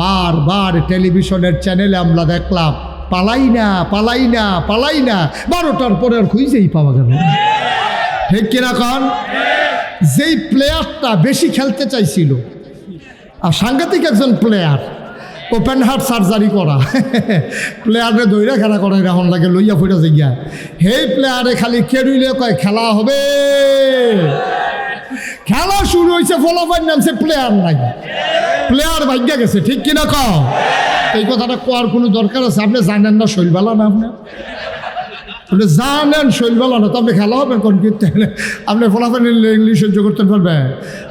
বারবার টেলিভিশনের চ্যানেলে আমরা দেখলাম, পালাই না পালাই না পালাই না, বারোটার পরে আর খুঁজেই পাওয়া গেল। ঠিক কিনা কন? যেই প্লেয়ারটা বেশি খেলতে চাইছিল, আর সাংঘাতিক একজন প্লেয়ার ওপেন হার্ট সার্জারি করা প্লেয়ারে দৈরা খেলা করে এখন লাগে লইয়া ফুটা জিগিয়া সেই প্লেয়ারে খালি কেড়ুইলে কয়, খেলা হবে। খেলা শুরু হয়েছে ফলাফল নামছে প্লেয়ার নাই। প্লেয়ার ভাগ্যা গেছে, ঠিক কিনা কও? এই কথাটা কোয়ার কোনো দরকার আছে? আপনি জানেন না শৈলবেলা না আপনার আপনি জানেন শৈলবেলা না, তো আপনি খেলা হবে কোন কিন্তু আপনি ফলাফল ইংলিশ সহ্য করতে পারবেন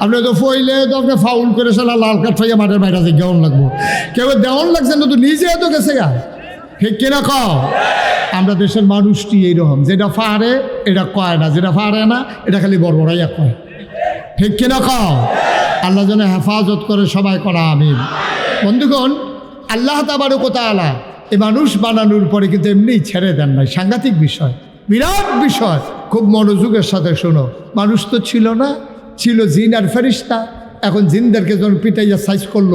আপনি তো ফইলে তো আপনি ফাউল করে সেটা লাল কাঠ খাইয়া মাঠের বাইরে যে দেওয়ান লাগবো। কেউ দেওয়ান লাগছে না, তো নিজে তো গেছে গা। ঠিক কিনা কও? আমরা দেশের মানুষটি এইরকম, যেটা পারে, এটা কয় না, যেটা পারে না, এটা খালি বড় বড়াইয়া কয়। ঠিক কিনা কও? আল্লাহ যেন হেফাজত করে সবাই করা, আমিন। বন্ধুগণ, আল্লাহ তাবারকতালা এ মানুষ বানানোর পরে কিন্তু এমনি ছেড়ে দেন নাই। সাংঘাতিক বিষয়, বিরাট বিষয়। খুব মনোযোগের সাথে শোনো। মানুষ তো ছিল না, ছিল জিন আর ফেরিস্তা। এখন জিনদেরকে যখন পিটাইয়া সাইজ করল,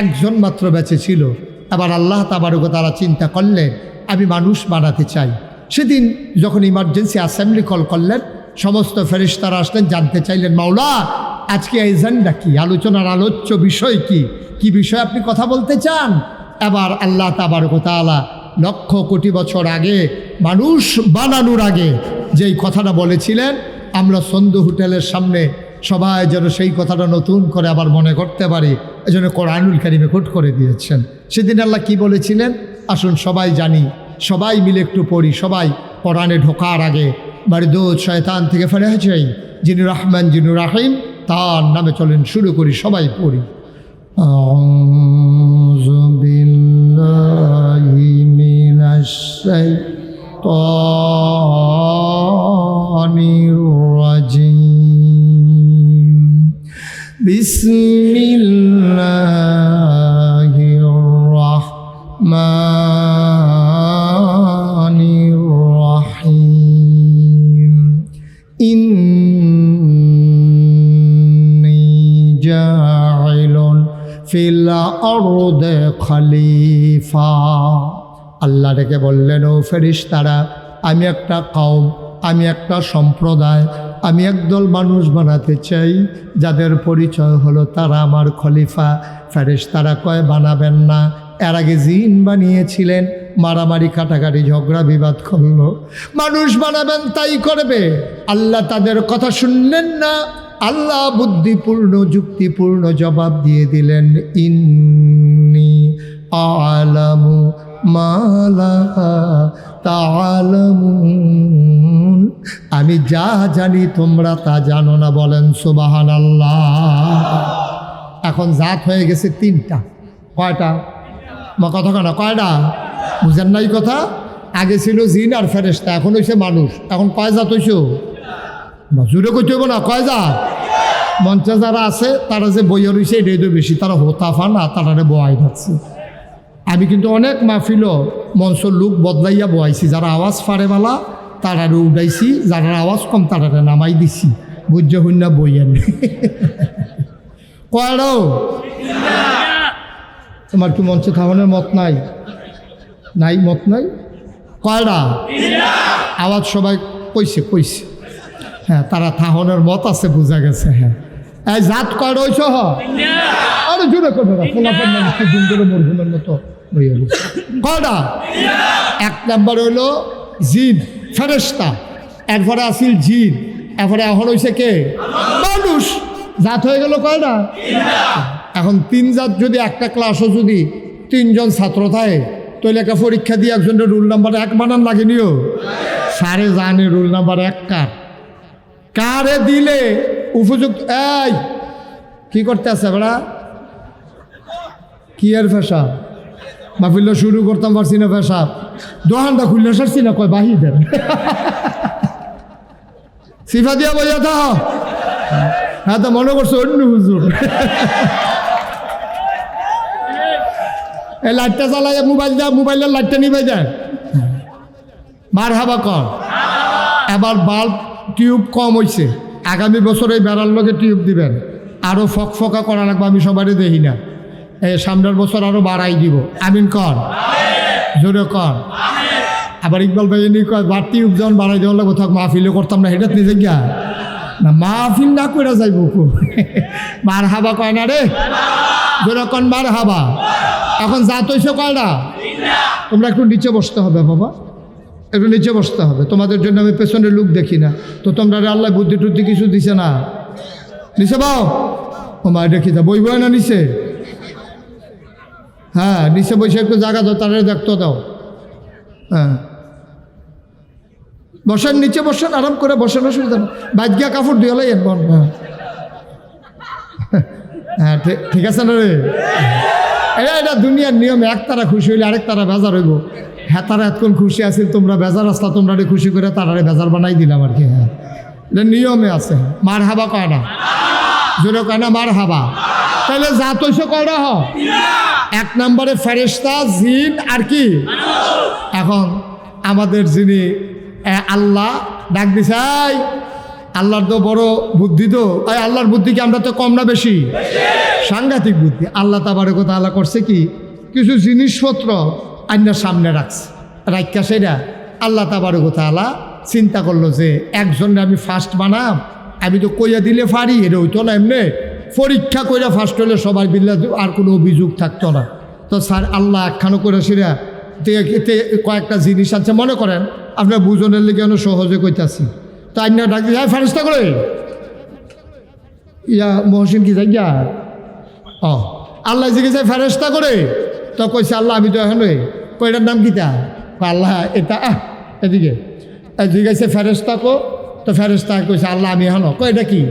একজন মাত্র বেঁচে ছিল। আবার আল্লাহ তাবারকতালা চিন্তা করলেন, আমি মানুষ বানাতে চাই। সেদিন যখন ইমার্জেন্সি অ্যাসেম্বলি কল করলেন সমস্ত ফেরিস্তারা আসলেন, জানতে চাইলেন, মাওলা, আজকে এজেন্ডা কি? আলোচনার আলোচ্য বিষয় কি? কি বিষয়ে আপনি কথা বলতে চান? এবার আল্লাহ তাবারকতালা লক্ষ কোটি বছর আগে, মানুষ বানানোর আগে যেই কথাটা বলেছিলেন, আমরা সন্ধু হোটেলের সামনে সবাই যেন সেই কথাটা নতুন করে আবার মনে করতে পারি। এজন্য কোরআনুল কারিমে কোট করে দিয়েছেন। সেদিন আল্লাহ কি বলেছিলেন? আসুন সবাই জানি, সবাই মিলে একটু পড়ি, সবাই কোরআনে ঢোকার আগে মারদুদ, শয়তান থেকে ফেরে চাই যিনি রহমান, যিনি রাহিম, তার নামে চলেন, শুরু করি, সবাই পড়ি। বিসমিল্লাহ রহমান অরদে খলিফা। আল্লাহ রেখে বললেন, ও ফেরিস তারা আমি একটা কওম, আমি একটা সম্প্রদায়, আমি একদল মানুষ বানাতে চাই, যাদের পরিচয় হলো তারা আমার খলিফা। ফেরিস তারা কয়, বানাবেন না। এর আগে জিন বানিয়েছিলেন, মারামারি, কাটাকাটি, ঝগড়া, বিবাদ করল। মানুষ বানাবেন, তাই করবে। আল্লাহ তাদের কথা শুনলেন না আল্লাহ বুদ্ধিপূর্ণ, যুক্তিপূর্ণ জবাব দিয়ে দিলেন, ইন্নি আলামু মালা তালামুন আমি যা জানি তোমরা তা জানো না বলেন সুবাহান আল্লাহ এখন জাত হয়ে গেছে তিনটা। কয়টা? মা কথা কেনা কয়টা? বুঝেন নাই কথা? আগে ছিল জিন আর ফেরেস্তা এখন হয়েছে মানুষ। এখন কয় জাত হইছ? জুড়ে কইতে হইব না, কয় যা? মঞ্চে যারা আছে, তারা যে বইয়া রয়েছে এটাই তো বেশি। তারা হোতাফা না তারা বয়াই থাকছে আমি কিন্তু অনেক মাহফিল মঞ্চ লোক বদলাইয়া বয়াইছি যারা আওয়াজ ফারে বালা, তারারে উঠাইছি। যারা আওয়াজ কম, তারারে নামাই দিছি। বুঝে হইনা বইয়েন কয়টাও তোমার কি মঞ্চে থামানোর মত নাই? নাই মত নাই? কয়টা আওয়াজ সবাই কইছে কইছে। হ্যাঁ তারা থাহনের মত আছে, বোঝা গেছে হ্যাঁ। এই জাত হইছ হ আরে জোরে করবে না, ফলাফল মানুষ দিন করে মরহুমের মতো কয়টা? এক নাম্বার হইল জিন ফেরেস্তা এরপরে আসিল জিন, এরপরে এখন হয়েছে কে? মানুষ। জাত হয়ে গেল কয়টা? এখন তিন জাত যদি একটা ক্লাসও যদি তিনজন ছাত্র থাকে, তাহলে একটা পরীক্ষা দিয়ে একজনের রুল নাম্বার এক বানান লাগেনিও? সারে জানে রুল নাম্বার এক কার? কারে দিলে উপযুক্ত? এই, কি করতে আছে বেড়া? কি এর ফেসা মাহফিল শুরু করতাম পারছি না ফেসা দোকানটা খুললে সারছি না, কয় বাহি দেন। সিফা দিয়া বইয়া থা হ্যাঁ তো মনে করছ অন্য হুজুর? এই লাইটটা চালাই, মোবাইল যা মোবাইলের লাইটটা নিবে যায় মার হাবা কর। এবার বাল্ব টিউব কম হয়েছে আগামী বছর এই বেড়ার লোকে টিউব দিবেন। আরও ফকফকা করা লাগবে আমি সবারই দেখি না। এই সামনের বছর আরও বাড়াই দিব। আমিন কর। জোরে কর। আবার ইকবাল ভাই এনে কয় বাড়তি উপজন বাড়াই দেওয়া লাগবো থাক মাহফিলও করতাম না হেটা নিজে গিয়া না মাহফিল না করে যাইব মার হাবা কয় না রে? জোরে কন মার হাবা এখন যা তৈছে কয় না তোমরা একটু নিচে বসতে হবে বাবা। একটু নিচে বসতে হবে। তোমাদের জন্য আমি পেছনের লুক দেখি না। তো তোমরা আল্লাহ বুদ্ধি টুদ্ধি কিছু দিছে না? নিচে বাও। ও মা দেখি দা বই বই না নিচে? হ্যাঁ নিচে বসে একটু জায়গা দাও, তারা দেখতে দাও। হ্যাঁ। বসেন, নিচে বসেন, আরাম করে বসেন, অসুবিধা নেই। বাজ্ঞা কাপড় দিয়ে হলে বন। হ্যাঁ। হ্যাঁ ঠিক- ঠিক আছে না রে? এটা এটা দুনিয়ার নিয়ম, এক তারা খুশি হইলে আরেক তারা বেজার হইব। হ্যাঁ তারা এতক্ষণ খুশি আছিল, তোমরা বেজার আসলা তোমরা খুশি করে তারারে বেজার বানাই দিলাম আর কি হ্যাঁ। এটা নিয়মে আছে মার হাবা কয় না জোরে কয় না মার হাবা তাহলে যা তৈছে কয় না হ? এক নম্বরে ফেরেস্তা জিন আর কি? এখন আমাদের যিনি আল্লাহ, ডাক দিছাই আল্লাহর তো বড় বুদ্ধি তো। এই, আল্লাহর বুদ্ধি কি আমরা তো কম না বেশি? সাংঘাতিক বুদ্ধি। আল্লাহ তাবারে কথা আল্লাহ করছে কি? কিছু জিনিসপত্র আইনার সামনে রাখছে। রাখা সেটা আল্লাহ তাবারে কথা আল্লাহ চিন্তা করল যে একজনে আমি ফার্স্ট বানাম, আমি তো কইয়া দিলে পারি, এটা হইতো না এমনি। পরীক্ষা কইরা ফার্স্ট হলে সবাই বিল্লা আর কোনো অভিযোগ থাকতো না। তো স্যার, আল্লাহ একখানো করে সেরা কয়েকটা জিনিস আছে, মনে করেন, আপনার বুঝনের লিগে অনেক সহজে কইতাছি। তো আইনা ডাক দিয়ে ফেরস্তা করে ইয়া মহসিন কি জায়গা? ও, আল্লাহ জিজ্ঞেস ফেরস্তা করে তো কইছে, আল্লাহ, আমি তো এখন কইটার নাম কিতা? আল্লাহ, এটা, আহ, এদিকে। জিজ্ঞাসা ফেরস্তা কো, তো ফেরস্তা কইছে, আল্লাহ, আমি এখন, কয়, এটা কি?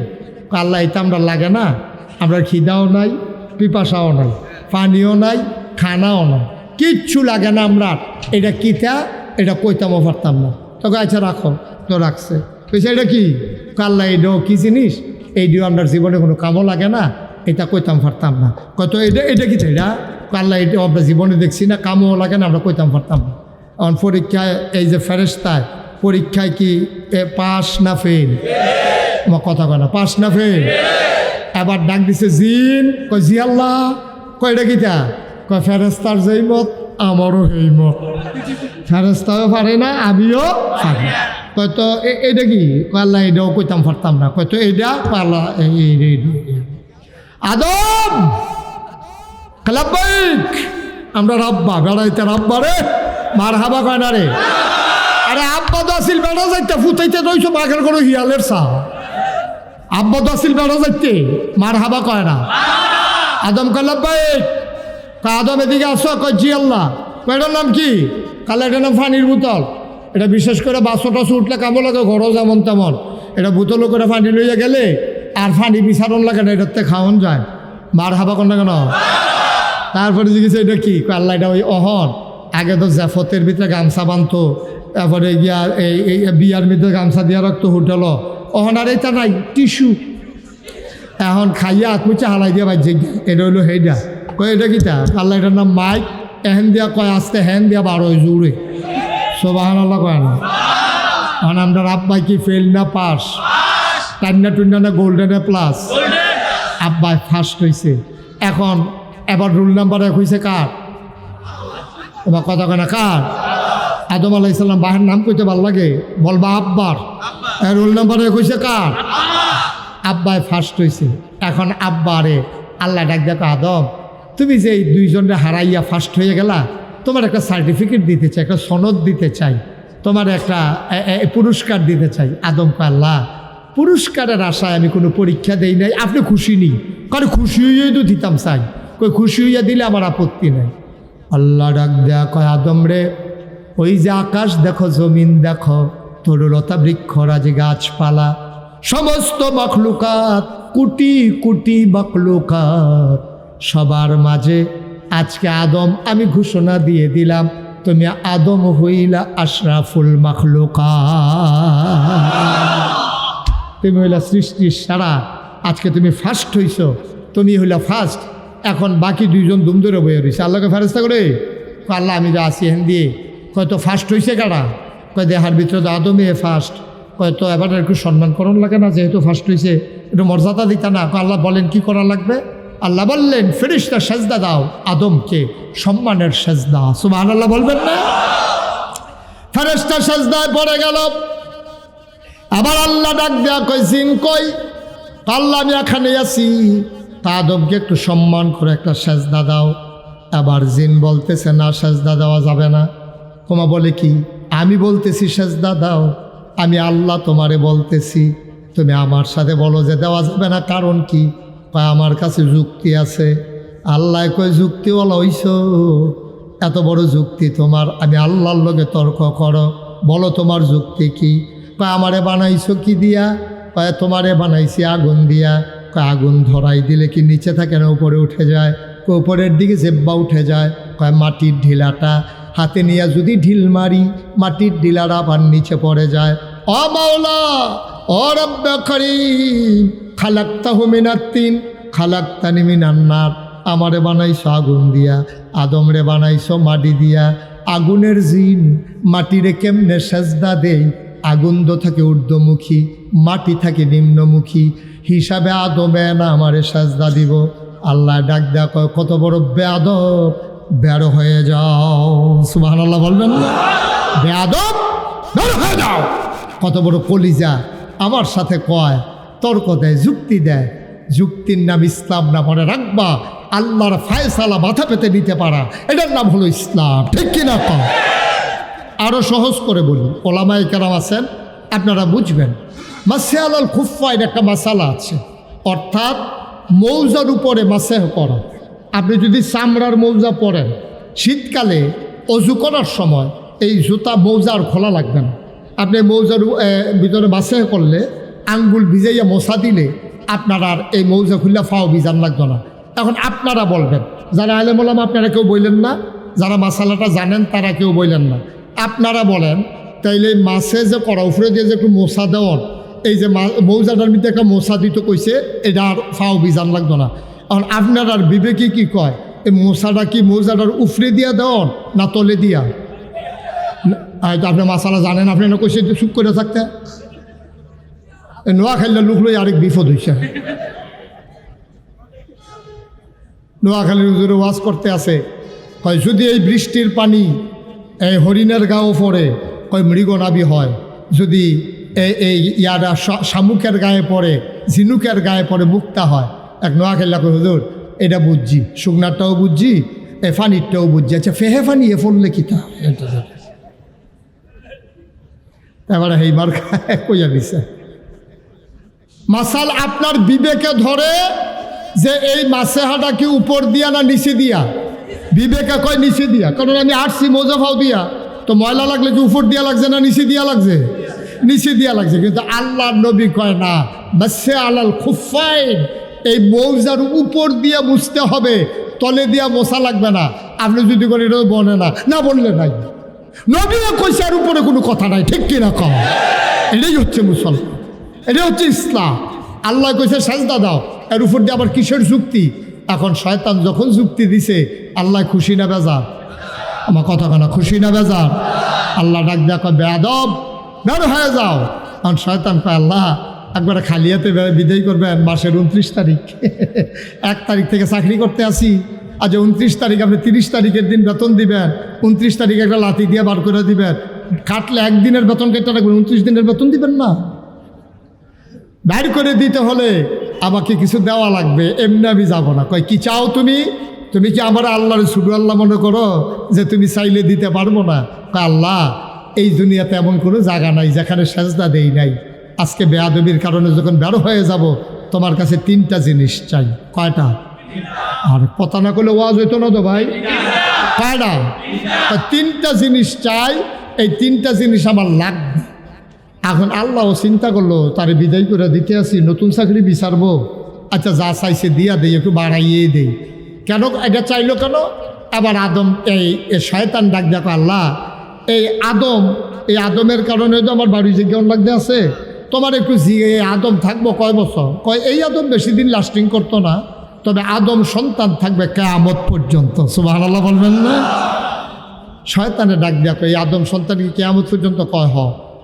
আল্লাহ, এটা আমরা লাগে না। আমরা খিদাও নাই, পিপাসাও নাই, পানিও নাই, খানাও নাই। কিচ্ছু লাগে না আমরা। এটা কিতা? এটা কইতামও পারতাম না। তোকে আচ্ছা রাখো। তো রাখছে। কইছে, এটা কি? কাল্লা এটাও কি জিনিস? এই এইটিও আপনার জীবনে কোনো কামও লাগে না। এটা কইতাম পারতাম না। কত এটা এটা কি এটা কাল্লা এটা আমরা জীবনে দেখছি না, কামও লাগে না, আমরা কইতাম পারতাম না। এখন পরীক্ষায় এই যে ফেরেস্তায় পরীক্ষায় কি পাস না ফেল? আমার কথা কয় না না ফেল? এবার ডাক দিছে জিন, কয়, জি আল্লাহ। কয়, এটা কিতা কয় ফেরেস্তার যেই মত আমারও সেই মত ফেরেস্তাও পারে না, আমিও পারি না। কয়, তো এ- এটা কি? আল্লাহ, এটাও কইতাম পারতাম না। কয়, তো এইটা কয় আল্লাহ আদম আমরা রাব্বা, বেড়াইতে রাব্বা রে। মার হাবা কয় না রে? আরে আব্বা তো আসিল বেড়া যাইতে, ফুটাইতে রইছো বাঘের কোনো হিয়ালের সা আব্বা তো আসিল বেড়া যাইতে মার হাবা কয় না। আদম কালাব্বাইক আদম, এদিকে আসো। কয়, জি আল্লাহ। এটার নাম কি? কালে এটার নাম ফানির বোতল। এটা বিশেষ করে বাসো টাসো উঠলে কামো লাগে, ঘরও যেমন তেমন। এটা বোতলও করে ফানি লইয়া গেলে আর পানি বিছাড়ন লাগে না, এটাতে খাওয়ান যায়। মার হাবা কর না কেন? তারপরে জিজ্ঞেস এটা কি? আল্লাহ, এটা ওই অহন। আগে তো জাফতের ভিতরে গামছা বানতো তারপরে গিয়া এই এই বিয়ার ভিতরে গামছা দিয়া রাখতো হোটেল। অহন আর এটা নাই, টিস্যু। এখন খাইয়া আত্মুচা হালাই দিয়া বাজছে এটা হইল সেইটা কয়, এটা কিতা আল্লাহ, এটার নাম মাইক। এহেন দিয়া কয়, আসতে হেন দিয়া বারো জুড়ে। সোবাহান আল্লাহ কয় না। এখন আমরা আব্বাই কি ফেল না, পাস। টান্না টুন্না না গোল্ডেনে প্লাস আব্বাই ফার্স্ট হয়েছে এখন এবার রুল নাম্বার এক হয়েছে কার? তোমার কথা কেনা কার? আদম আলাহ ইসলাম বাহের নাম কইতে ভালো লাগে? বলবা আব্বার। রোল নাম্বার এক হয়েছে কার? আব্বায় ফার্স্ট হয়েছে এখন আব্বারে আল্লাহ ডাক দেখো আদম তুমি যে এই দুইজনরে হারাইয়া ফার্স্ট হয়ে গেলা তোমার একটা সার্টিফিকেট দিতে চাই একটা সনদ দিতে চাই তোমার একটা পুরস্কার দিতে চাই। আদম আল্লাহ পুরস্কারের আশায় আমি কোনো পরীক্ষা দেই নাই। আপনি খুশি নেই? কারণ খুশি হইয়াই তো দিতাম চাই কই খুশি হইয়া দিলে আমার আপত্তি নাই। আল্লাহ ডাক দেয়া কয়, আদম রে, ওই যে আকাশ দেখো, জমিন দেখো, তোর তরুলতা বৃক্ষরাজ গাছপালা, সমস্ত মখলুকাত, কুটি কুটি মখলুকাত, সবার মাঝে আজকে আদম, আমি ঘোষণা দিয়ে দিলাম, তুমি আদম হইলা আশরাফুল মখলুকাত। তুমি হইলা সৃষ্টির সারা। আজকে তুমি ফার্স্ট হইছ, তুমি হইলা ফার্স্ট এখন বাকি দুইজন দুম ধরে বয়ে রয়েছে আল্লাহকে ফেরস্তা করে আল্লাহ, আমি যা আছি হেন দিয়ে। কয়তো ফার্স্ট হইছে কারা? কয়, দেহার ভিতরে তো আদমে ফার্স্ট কয়তো এবার একটু সম্মান করণ লাগে না, যেহেতু ফার্স্ট হইছে। একটু মর্যাদা দিতা না। আল্লাহ বলেন কি করা লাগবে? আল্লাহ বললেন ফেরিস্তা সেজদা দাও। আদমকে সম্মানের সেজদা। সুবাহ আল্লাহ বলবেন না? ফেরেস্তা সেজদায় পড়ে গেল। আবার আল্লাহ ডাক দেয়া কই জিন কই? আল্লাহ আমি এখানে আছি। তা আদমকে একটু সম্মান করে একটা সেজদা দাও। আবার জিন বলতেছে, না, সেজদা দেওয়া যাবে না। তোমা বলে কি? আমি বলতেছি, সেজদা দাও। আমি আল্লাহ তোমারে বলতেছি। তুমি আমার সাথে বলো যে দেওয়া যাবে না। কারণ কি? কয়, আমার কাছে যুক্তি আছে। আল্লাহ কয়, যুক্তিওয়ালা হইছ। এত বড় যুক্তি তোমার। আমি আল্লাহর লগে তর্ক করো। বলো তোমার যুক্তি কি? কয়, আমারে বানাইছো কি দিয়া? কয়, তোমারে বানাইছি আগুন দিয়া। কয়, আগুন ধরাই দিলে কি নিচে থাকে না উপরে উঠে যায়? কয়, উপরের দিকে জেব্বা উঠে যায়। কয়, মাটির ঢিলাটা হাতে নিয়ে যদি ঢিল মারি, মাটির ঢিলাটা আবার নিচে পড়ে যায়। অ মাওলা ও রব্বা খালাক্তা হুমিনাত্তিন খালাক্তানি মিনান্নার আমারে বানাইছো আগুন দিয়া, আদমরে বানাইছো মাটি দিয়া। আগুনের জিন মাটিরে কেমনে সেজদা দেই? আগুন তো থাকে ঊর্ধ্বমুখী, মাটি থাকে নিম্নমুখী, হিসাবে আদমে না আমারে সাজদা দিব। আল্লাহ ডাক দেয়া কয়, কত বড় বেয়াদব বেরো হয়ে যাও। সুবাহ আল্লাহ বলবেন হয়ে যাও। কত বড় কলিজা আমার সাথে কয়, তর্ক দেয়, যুক্তি দেয়। যুক্তির নাম ইসলাম না মনে রাখবা। আল্লাহর ফায়সালা মাথা পেতে নিতে পারা। এটার নাম হলো ইসলাম। ঠিক কিনা কয় আরও সহজ করে বলি। ওলামাই কেরাম আছেন, আপনারা বুঝবেন। মাসিয়াল আল খুফাইন একটা মাসালা আছে। অর্থাৎ মৌজার উপরে মাসেহ করা। আপনি যদি চামড়ার মৌজা পরেন, শীতকালে অজু করার সময় এই জুতা মৌজা আর খোলা লাগবে না। আপনি মৌজার ভিতরে মাসেহ করলে আঙ্গুল ভিজাইয়া মশা দিলে আপনার আর এই মৌজা খুললে ফাও বিজান লাগতো না। এখন আপনারা বলবেন, যারা আলেমলাম আপনারা কেউ বললেন না, যারা মাসালাটা জানেন তারা কেউ বললেন না। আপনারা বলেন, তাইলে মাছে যে করা উপরে দিয়ে যে একটু মশা দেওয়ার, এই যে মৌজাটার মধ্যে একটা মশা দিতে কইছে, এটা আর ফাও বিজান লাগতো না। এখন আপনার আর বিবেকে কি কয়? এই মশাটা কি মৌজাটার উফরে দিয়া দেওয়ার না তলে দিয়া? হয়তো আপনি মাসালা জানেন, আপনি না কইছে চুপ করে থাকতে। নোয়া খাইলে লুক লই আরেক বিপদ হইছে। নোয়াখালীর ওয়াজ করতে আছে হয় যদি এই বৃষ্টির পানি এই হরিণের গাও পড়ে কয় মৃগনাবি হয়। যদি এই এই ইয়ারা শামুকের গায়ে পড়ে ঝিনুকের গায়ে পড়ে মুক্তা হয়। এক নোয়াখালী কয় হুজুর এটা বুঝছি শুকনারটাও বুঝছি এ ফানিরটাও বুঝছি। আচ্ছা ফেহে ফানি এ ফললে কি তা এবারে এইবার কইয়া দিছে। মাসাল আপনার বিবেকে ধরে যে এই মাসেহাটা কি উপর দিয়া না নিচে দিয়া? বিবেকে কয়, নিচে দিয়া। কারণ আমি আসছি মোজাফাও দিয়া। তো ময়লা লাগলে কি উপর দিয়া লাগছে না নিচে দিয়া লাগছে? নিচে দিয়া লাগছে। কিন্তু আল্লাহ নবী কয়, না বাসে আলাল খুফাইন। এই মৌজার উপর দিয়া মুছতে হবে, তলে দিয়া মশা লাগবে না। আপনি যদি করেন এটা বনে না। না বললে নাই। নবীও কইছে, আর উপরে কোনো কথা নাই। ঠিক কিনা কম এটাই হচ্ছে মুসলমান। এটা হচ্ছে ইসলাম। আল্লাহ কইছে, সাজদা দাও। এর উপর দিয়ে আবার কিসের যুক্তি? এখন শয়তান যখন যুক্তি দিছে আল্লাহ খুশি না বেজার? আমার কথা কেনা? খুশি না বেজার? আল্লাহ ডাক দেখো বেয়াদব, বের হয়ে যাও। কারণ শয়তান কয়, আল্লাহ, একবারে খালিয়াতে বিদায় করবেন মাসের উনত্রিশ তারিখ। এক তারিখ থেকে চাকরি করতে আসি। আজ উনত্রিশ তারিখ, আপনি তিরিশ তারিখের দিন বেতন দিবেন। উনত্রিশ তারিখে একটা লাথি দিয়ে বার করে দিবেন। কাটলে একদিনের বেতন কেটে রাখবেন, উনত্রিশ দিনের বেতন দিবেন না। বাইর করে দিতে হলে আমাকে কিছু দেওয়া লাগবে, এমনি আমি যাব না। কয়, কি চাও তুমি? তুমি কি আমার আল্লাহর শুধু আল্লাহ মনে করো যে তুমি চাইলে দিতে পারব না? আল্লাহ, এই দুনিয়াতে এমন কোনো জায়গা নাই যেখানে সেজদা দেই নাই। আজকে বেয়াদবির কারণে যখন বেরো হয়ে যাব, তোমার কাছে তিনটা জিনিস চাই। কয়টা? আর কথা না করলে ওয়াজ হইতো না তো ভাই? কয়টা? তিনটা জিনিস চাই, এই তিনটা জিনিস আমার লাগবে। এখন আল্লাহ চিন্তা করল, তারে বিদায় করে দিতে আসি, নতুন চাকরি বিচারবো। আচ্ছা যা চাইছে দিয়া দেই, একটু বাড়াইয়ে দেই। কেন? এটা চাইলো কেন? আবার আদম, এই শয়তান ডাক দেখো আল্লাহ। এই আদম, এই আদমের কারণে তো আমার বাড়ি যে কেমন লাগতে আছে? তোমার একটু জিগে আদম থাকব কয় বছর? কয়, এই আদম বেশি দিন লাস্টিং করতো না। তবে আদম সন্তান থাকবে কেয়ামত পর্যন্ত। সুবাহ আল্লাহ বলবেন না? শয়তানে ডাক কয় এই আদম সন্তানকে কেয়ামত পর্যন্ত কয় হ?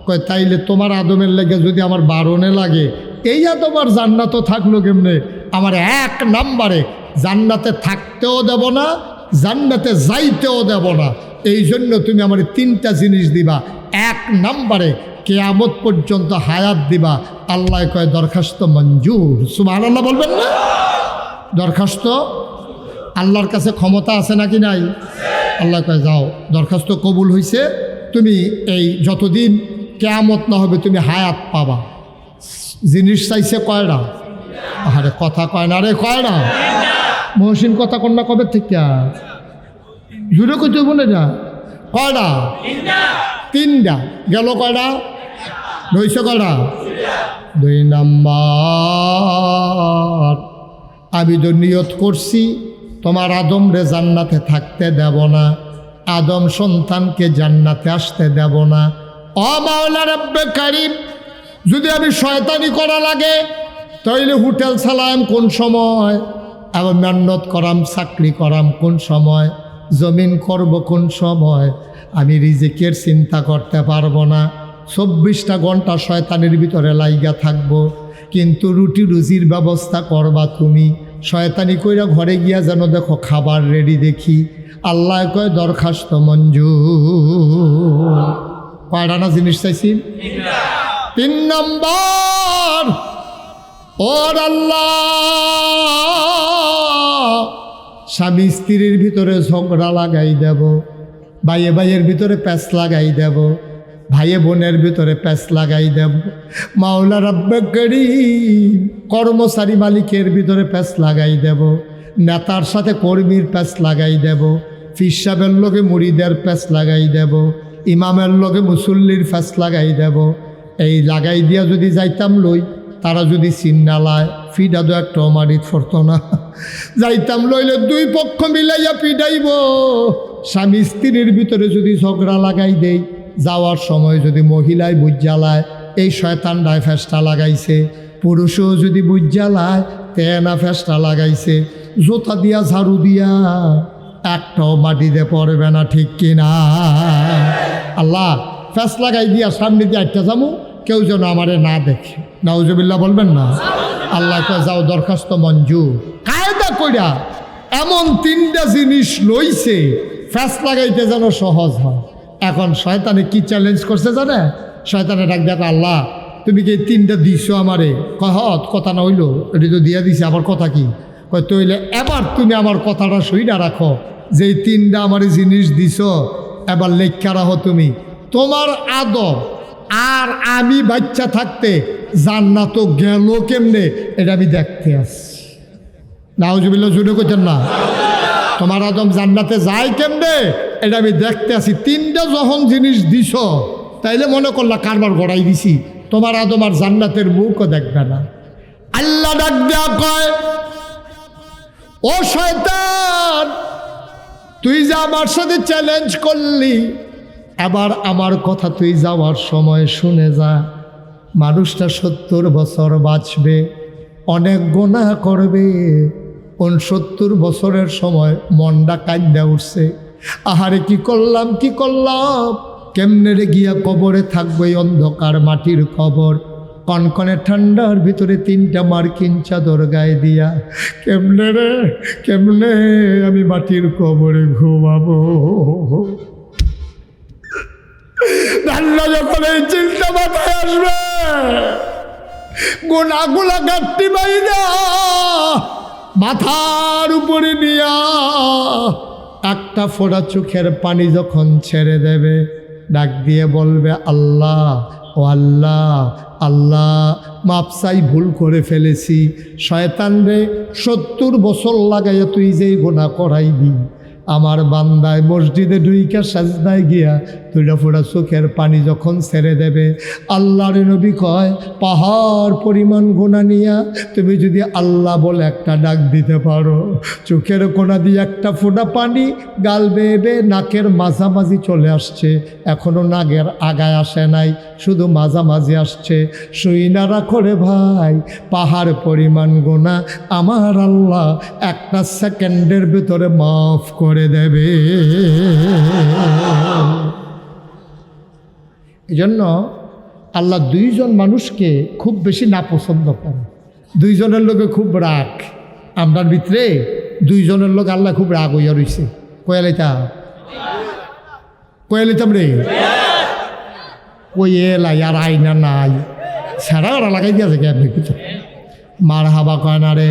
কয়, তাইলে তোমার আদমের লেগে যদি আমার বারণে লাগে, এই আদম আর জান্নাতও থাকল কেমনে? আমার এক নাম্বারে জান্নাতে থাকতেও দেব না, জান্নাতে যাইতেও দেব না। এই জন্য তুমি আমার তিনটা জিনিস দিবা। এক নম্বরে কেয়ামত পর্যন্ত হায়াত দিবা। আল্লাহ কয়, দরখাস্ত মঞ্জুর। সুবাহ আল্লাহ বলবেন না? দরখাস্ত? আল্লাহর কাছে ক্ষমতা আছে নাকি নাই? আল্লাহ কয়, যাও, দরখাস্ত কবুল হয়েছে তুমি এই যতদিন কেয়ামত না হবে, তুমি হায়াত পাবা। জিনিস চাইছে কয়টা আরে কথা কয় না রে, কয় না? মহসিন কথা কন্যা কবে থেকে? জুড়ে কইতে বলে যা কয়টা তিনটা গেল কয়টা রইছে কয়টা দুই নাম্বার। আমি তো নিয়ত করছি তোমার আদম রে জান্নাতে থাকতে দেব না। আদম সন্তানকে জান্নাতে আসতে দেব না। ও মাওলা রব্বে কারিম যদি আমি শয়তানি করা লাগে তাইলে হোটেল চালাম কোন সময়? আবার মেহনত করাম, চাকরি করাম, কোন সময়, জমিন করব কোন সময়, আমি রিজিকের চিন্তা করতে পারব না। চব্বিশটা ঘণ্টা শয়তানের ভিতরে লাইগা থাকব। কিন্তু রুটি রুজির ব্যবস্থা করবা তুমি। শয়তানি কইরা ঘরে গিয়া যেন দেখো খাবার রেডি দেখি। আল্লাহ কয়, দরখাস্ত মঞ্জু কয়টা জিনিস চাইছি? তিন নম্বর। ওর আল্লাহ। স্বামী স্ত্রীর ভিতরে ঝগড়া লাগাই দেব, ভাইয়ে ভাইয়ের ভিতরে প্যাঁচ লাগাই দেব, ভাইয়ে বোনের ভিতরে প্যাঁচ লাগাই দেব। মাওলা রব্বে করিম কর্মচারী মালিকের ভিতরে প্যাঁচ লাগাই দেব, নেতার সাথে কর্মীর প্যাঁচ লাগাই দেব ফিসাবের লোকে মুড়িদের প্যাঁচ লাগাই দেব, ইমামের লোকে মুসল্লির প্যাঁচ লাগাই দেব। এই লাগাই দিয়া যদি যাইতাম লই, তারা যদি চিন্নালায় ফিডা দো একটা অমারিত ফরতো না। যাইতাম লইলে দুই পক্ষ মিলাইয়া পিডাইব স্বামী স্ত্রীর ভিতরে যদি ঝগড়া লাগাই দেই, যাওয়ার সময় যদি মহিলায় বুঝালায় এই শয়তানডায় ফেসটা লাগাইছে। পুরুষও যদি বুঝালায় তেনা ফেসটা লাগাইছে। জোতা দিয়া, ঝাড়ু দিয়া, একটাও মাটিতে পড়বে না, ঠিক কিনা? আল্লাহ ফ্যাস লাগাই দিয়া, সামনে দিয়ে একটা যাব কেউ যেন আমারে না দেখে। নাউজবিল্লা বলবেন না? আল্লাহ যাও, দরখাস্ত মঞ্জু কায়দা কইরা এমন তিনটা জিনিস লইছে, ফ্যাস লাগাইতে যেন সহজ হয়। এখন শয়তানে কি চ্যালেঞ্জ করছে জানে? শয়তানে ডাক দেখো আল্লাহ, তুমি কি তিনটা দিছো আমারে? কয় হত কথা না হইল, এটি তো দিয়া দিছে, আবার কথা কি? তইলে এবার তুমি আমার কথাটা সইটা রাখো। যে তিনটা আমার জিনিস দিছ, এবার লেখা রাখো তুমি। তোমার আদর আর আমি বাচ্চা থাকতে জান্নাত গেল কেমনে, এটা আমি দেখতে আসছি। নাউজুবিল্লা জুড়ে করছেন না? তোমার আদম জান্নাতে যায় কেমনে, এটা আমি দেখতে আসি তিনটা যখন জিনিস দিছ, তাইলে মনে করলা কারবার গড়াই দিছি। তোমার আদম আর জান্নাতের মুখও দেখবে না। আল্লাহ ডাক দেয়া কয়, ও শয়তান, তুই যে আমার সাথে চ্যালেঞ্জ করলি আবার আমার কথা তুই যাওয়ার সময় শুনে যা। মানুষটা সত্তর বছর বাঁচবে, অনেক গোনা করবে। উনসত্তর বছরের সময় মনটা কান্দা উঠছে। আহারে কি করলাম কি করলাম? কেমনে রে গিয়া কবরে থাকবে অন্ধকার মাটির কবর কনকনে ঠান্ডার ভিতরে তিনটা মার্কিন চাদর গায়ে দিয়া, কেমনে রে, কেমনে আমি মাটির কবরে ঘুমাবো? রান্না যখন এই চিন্তা মাথায় আসবে, গোনাগুলা গাঁটটি বাইরা মাথার উপরে নিয়া একটা ফোড়া চোখের পানি যখন ছেড়ে দেবে, ডাক দিয়ে বলবে, আল্লাহ, ও আল্লাহ আল্লাহ মাপসাই ভুল করে ফেলেছি। শয়তান রে, সত্তর বছর লাগাইয়া তুই যেই গোনা করাইবি, আমার বান্দায় মসজিদে ডুইকা সাজদায় গিয়া তুইটা ফোড়া চোখের পানি যখন ছেড়ে দেবে। আল্লাহর নবী কয়, পাহাড় পরিমাণ গোনা নিয়া তুমি যদি আল্লাহ বলে একটা ডাক দিতে পারো। চোখের কোনা দিয়ে একটা ফোটা পানি গাল বেয়ে নাকের মাঝামাঝি চলে আসছে। এখনও নাগের আগায় আসে নাই, শুধু মাঝামাঝি আসছে। শুই করে ভাই, পাহাড় পরিমাণ গোনা আমার আল্লাহ একটা সেকেন্ডের ভিতরে মাফ করে দেবে। এই জন্য আল্লাহ দুইজন মানুষকে খুব বেশি না পছন্দ করে দুইজনের লোকে খুব রাগ আমরার ভিতরে দুইজনের লোক আল্লাহ খুব রাগ হইয়া রইছে কয়ালিতা কয়ালিতাম রে ওই এলাই আর আইনা নাই সারা ওরা লাগাই দিয়েছে কে কিছু মার হাবা কয় না রে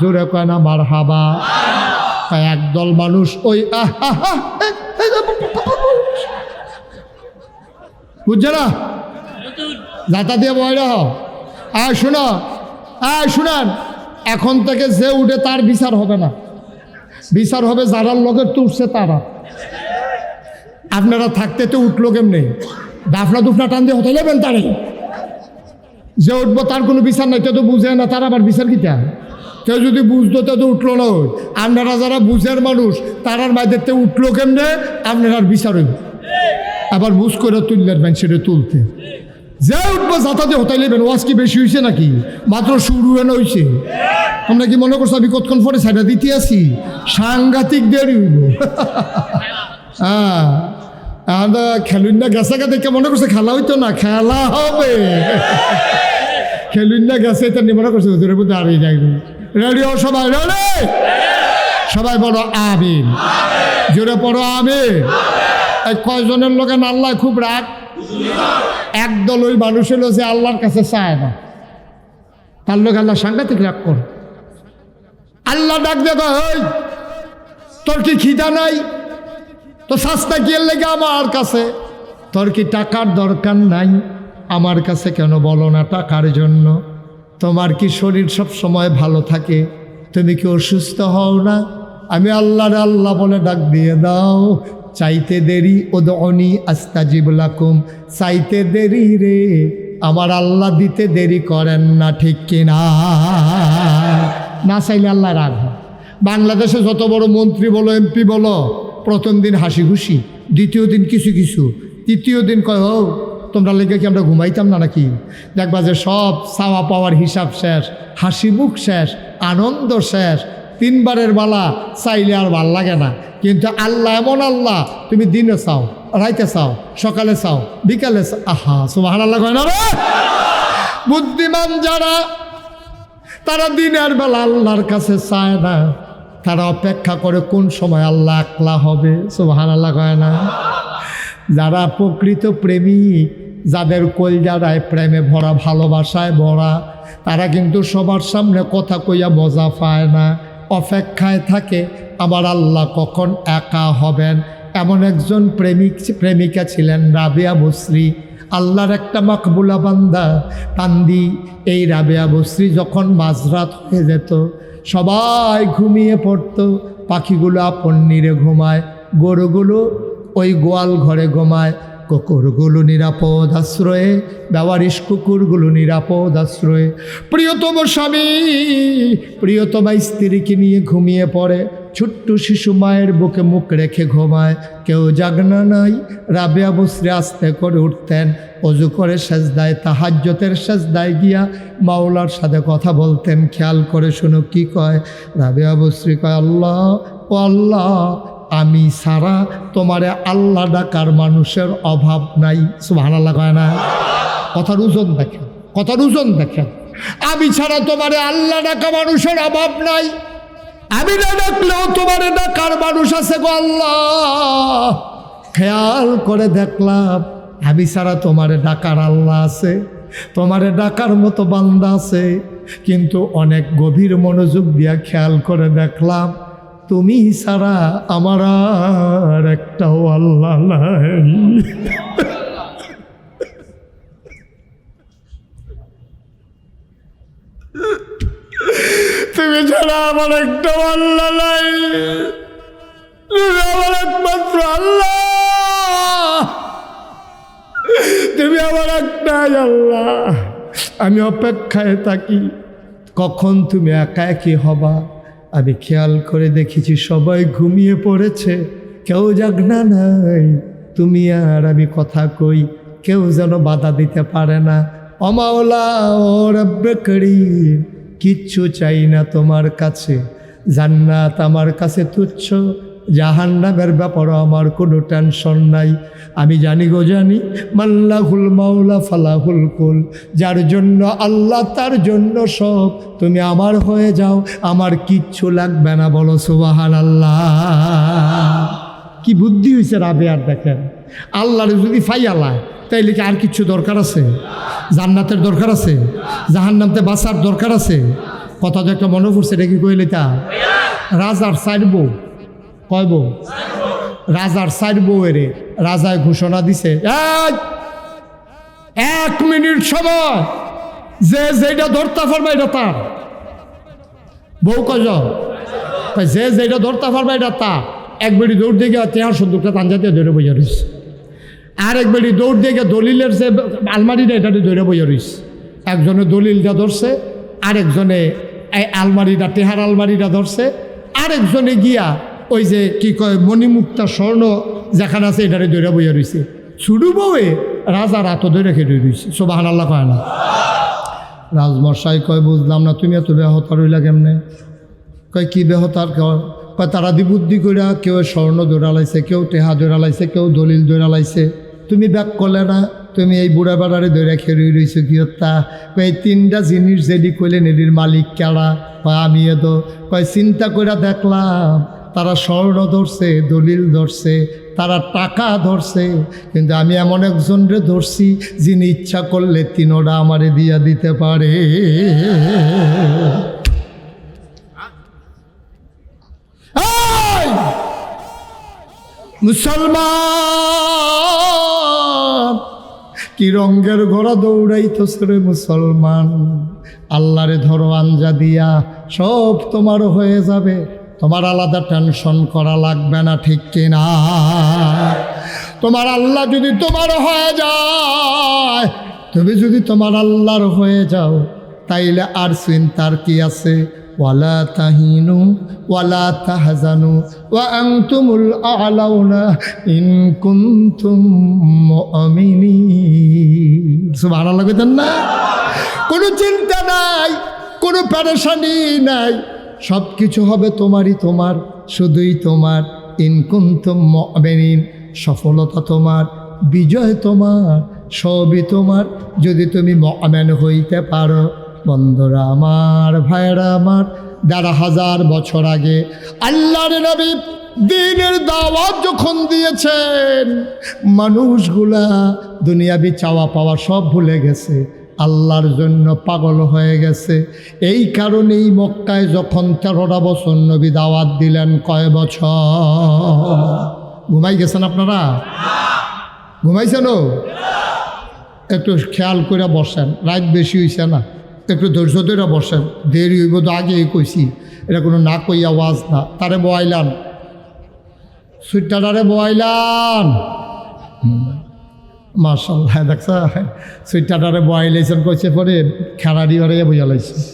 জোরে কয় না মার হাবা তা একদল মানুষ ওই আহ, বুঝছে না? যাতা দিয়ে বয়রা হও। আয় শোনো আয় শুনান, এখন থেকে যে উঠে তার বিচার হবে না। বিচার হবে যারার লগে তুলছে তারা। আপনারা থাকতে তো উঠল কেমনি? দাফনা দুফনা টান দিয়ে হতে যাবেন তারে। যে উঠবো তার কোনো বিচার নাই, তো বুঝে না, তার আবার বিচার কিটা? কেউ যদি বুঝতো, তো তো উঠল না ওই। আপনারা যারা বুঝের মানুষ, তারার মাঝে তো উঠল কেমনে? আপনার বিচার হইব। আবার বুঝ করে তুললেন সেটা তুলতে। যে উঠবো যাতাতে হতাই নেবেন ওয়াজ কি বেশি হয়েছে নাকি? মাত্র শুরু হেন হয়েছে আমরা কি মনে করছ আমি কতক্ষণ পরে সাইডা দিতে আসি? সাংঘাতিক দেরি হইব হ্যাঁ আমরা খেলুন না গেছে দেখে মনে করছে খেলা হইতো না, খেলা হবে। খেলুন না গেছে নিয়ে মনে করছে ওদের মধ্যে দাঁড়িয়ে যাই রেডিও সবাই রেডি সবাই বড় আমিন জোরে পড়ো আমিন কয়জনের লোকে আল্লাহ খুব রাগ? একদল ওই মানুষ হলো যে আল্লাহর কাছে চায় না। তার লোক আল্লাহ সাংঘাতিক রাগ কর। আল্লাহ ডাক দেখো ওই তোর কি খিদা নাই? তো সস্তা কি লেগে আমার কাছে? তোর কি টাকার দরকার নাই? আমার কাছে কেন বলো না টাকার জন্য? তোমার কি শরীর সব সময় ভালো থাকে? তুমি কি অসুস্থ হও না? আমি আল্লাহর আল্লাহ বলে ডাক দিয়ে দাও। চাইতে দেরি ওদনি আস্তাজিব লাকুম। চাইতে দেরি রে, আমার আল্লাহ দিতে দেরি করেন না, ঠিক কিনা? না চাইলে আল্লাহ রাগ বাংলাদেশে যত বড় মন্ত্রী বলো, এমপি বলো, প্রথম দিন হাসি খুশি, দ্বিতীয় দিন কিছু কিছু, তৃতীয় দিন কয়, ও, তোমরা লেগে কি আমরা ঘুমাইতাম না নাকি? দেখবা যে সব চাওয়া পাওয়ার হিসাব শেষ, হাসি মুখ শেষ, আনন্দ শেষ তিনবারের বালা চাইলে আর ভালো লাগে না। কিন্তু আল্লাহ এমন আল্লাহ, তুমি দিনে চাও, রাইতে চাও, সকালে চাও, বিকালে আহা সুবাহ আল্লাহ কয় না? বুদ্ধিমান যারা, তারা দিনের বেলা আল্লাহর কাছে চায় না। তারা অপেক্ষা করে কোন সময় আল্লাহ একলা হবে সুবাহান আল্লাহ কয় না। যারা প্রকৃত প্রেমী, যাদের কলজারায় প্রেমে ভরা, ভালোবাসায় ভরা, তারা কিন্তু সবার সামনে কথা কইয়া মজা পায় না। অপেক্ষায় থাকে আবার আল্লাহ কখন একা হবেন? এমন একজন প্রেমিক, প্রেমিকা ছিলেন রাবিয়া বসরি, আল্লাহর একটা মাকবুলা বান্দা। কান্দি এই রাবেয়া বসরি যখন মাঝরাত হয়ে যেত, সবাই ঘুমিয়ে পড়তো, পাখিগুলো আপন নিরে ঘুমায়, গরুগুলো ওই গোয়াল ঘরে ঘুমায় কুকুরগুলো নিরাপদ আশ্রয়ে ব্যবহারিস কুকুরগুলো নিরাপদ আশ্রয়ে। প্রিয়তম স্বামী, প্রিয়তমা স্ত্রীকে নিয়ে ঘুমিয়ে পড়ে। ছোট্ট শিশু মায়ের বুকে মুখ রেখে ঘুমায়। কেউ জাগনা নাই, রাবেয়া বসরে আস্তে করে উঠতেন। অজু করে সেজদায়, তাহাজ্যতের সেজদায় গিয়া মাওলার সাথে কথা বলতেন। খেয়াল করে শুনো কি কয়? রাবেয়া বসরি কয়, আল্লাহ, ও আল্লাহ আমি সারা তোমারে আল্লাহ ডাকার মানুষের অভাব নাই। আল্লাহ কয় না? কথার ওজন দেখেন, কথার ওজন দেখেন। আমি ছাড়া তোমারে আল্লাহ ডাকা মানুষের অভাব নাই। আমি না ডাকলেও তোমারে ডাকার মানুষ আছে গো আল্লাহ। খেয়াল করে দেখলাম, আমি ছাড়া তোমারে ডাকার আল্লাহ আছে, তোমারে ডাকার মতো বান্দা আছে। কিন্তু অনেক গভীর মনোযোগ দিয়া খেয়াল করে দেখলাম তুমি ছাড়া আমার আর একটাও আল্লাহ নাই। তুমি ছাড়া আমার একটা আল্লাহ নাই। তুমি আমার একমাত্র আল্লাহ। তুমি আমার একটাই আল্লাহ। আমি অপেক্ষায় থাকি, কখন তুমি একা একই হবা? আমি খেয়াল করে দেখেছি সবাই ঘুমিয়ে পড়েছে। কেউ জাগনা নাই। তুমি আর আমি কথা কই। কেউ যেন বাধা দিতে পারে না। অমাওলা ও রব্বে কিচ্ছু চাই না তোমার কাছে। জান্নাত আমার কাছে তুচ্ছ। জাহান্নামের ব্যাপারও আমার কোনো টেনশন নাই। আমি জানি গো, জানি। মাল্লাহুল মাওলা ফালাহুল কুল। যার জন্য আল্লাহ, তার জন্য সব। তুমি আমার হয়ে যাও। আমার কিচ্ছু লাগবে না, বলো সুবাহান আল্লাহ কি বুদ্ধি হয়েছে রাবে, আর দেখেন। আল্লাহর যদি ফাইয়ালায় তাইলে কি আর কিছু দরকার আছে? জান্নাতের দরকার আছে? জাহান্নামতে বাঁচার দরকার আছে? কথা তো একটা মনে পড়ছে, এটা কি কইলে তা রাজার সাইড বউ। কয় বউ? রাজার সাইড বউয়েরে রাজায় ঘোষণা দিছে "এই, এক মিনিট সময়। যে যেটা ধরতে পারবে এটা তার। বউ কজ যে যেটা ধরতে পারবে এটা তার। এক বেড়ি দৌড় দিয়ে গিয়ে তেহার সন্দুকটা তাঞ্জাতে ধরে বইয়া রয়েছে আর এক বেড়ি দৌড় দিয়ে গিয়ে দলিলের যে আলমারিটা এটা ধরে বইয়া রয়েছে একজনে দলিলটা ধরছে আরেকজনে এই আলমারিটা টেহার আলমারিটা ধরছে আরেকজনে গিয়া ওই যে কি কয়, মণিমুক্তা স্বর্ণ যেখানে আছে এটারে দৌড়ে বইয়া রয়েছে ছুডু বউয়ে রাজা রাত ধরে খেয়ে রয়েছে সোবাহান আল্লাহ কয় না। রাজমশাই কয়, বুঝলাম না, তুমি এত ব্যাহতা রইলা কেমনে? কয়, কি বেহতার কয় কয়, তারা দি বুদ্ধি কইরা কেউ স্বর্ণ দৌড়ালাইছে কেউ টেহা দৌড়ালাইছে কেউ দলিল দৌড়ালাইছে তুমি ব্যাক করলে না, তুমি এই বুড়া বেড়ারে দৌড়া খেয়ে রইছো কি হত্যা? কয়, এই তিনটা জিনিস যেদি কইলেন এটির মালিক কেড়া? কয়, আমি এতো কয়, চিন্তা কইরা দেখলাম তারা স্বর্ণ ধরছে, দলিল ধরছে, তারা টাকা ধরছে, কিন্তু আমি এমন একজনরে ধরছি যিনি ইচ্ছা করলে তিনোটা আমারে দিয়া দিতে পারে। মুসলমান, কি রঙ্গের ঘোড়া দৌড়াইতেছে রে মুসলমান? আল্লাহরে ধরো আঞ্জা দিয়া, সব তোমার হয়ে যাবে। তোমার আলাদা টেনশন করা লাগবে না, ঠিক কিনা? তোমার আল্লাহ যদি তোমার হয়ে যায়, তুমি যদি তোমার আল্লাহর হয়ে যাও, তাইলে আর চিন্তার কি আছে? ওয়ালা তাহিনু, ওয়ালা তাহজানু, ওয়া আনতুমুল আলাউনা ইন কুনতুম মুমিনিন। সুবহানাল্লাহ কইতেন না? কোনো চিন্তা নাই, কোনো প্যারেশানি নাই। সব কিছু হবে তোমারই তোমার, শুধুই তোমার। ইনকুন্তম মুমিনিন, সফলতা তোমার, বিজয় তোমার, সবই তোমার। যদি তুমি মমেন হইতে পারো, বন্ধুরা আমার ভাইরা আমার, দেড় হাজার বছর আগে আল্লাহর নবী দিনের দাওয়াত যখন দিয়েছেন, মানুষগুলা দুনিয়াবি চাওয়া পাওয়া সব ভুলে গেছে। আল্লাহর জন্য পাগল হয়ে গেছে। এই কারণেই মক্কায় যখন তেরোটা বছর নবী দাওয়াত দিলেন, কয় বছর? ঘুমাই গেছেন আপনারা? ঘুমাইছেন? একটু খেয়াল করে বসেন, রাত বেশি হয়েছে না। একটু ধৈর্য ধরে বসেন, দেরি হইব তো আগেই কইছি, এটা কোনো না কই আওয়াজ না। তারে বয়াইলান সুইটারে বয়াইলান মার্শাল্লাহ দেখছ সুইটারে বয়াইলাইছেন কইছে পরে খেলাড়ি বাড়াইয়া বুঝালাইছে।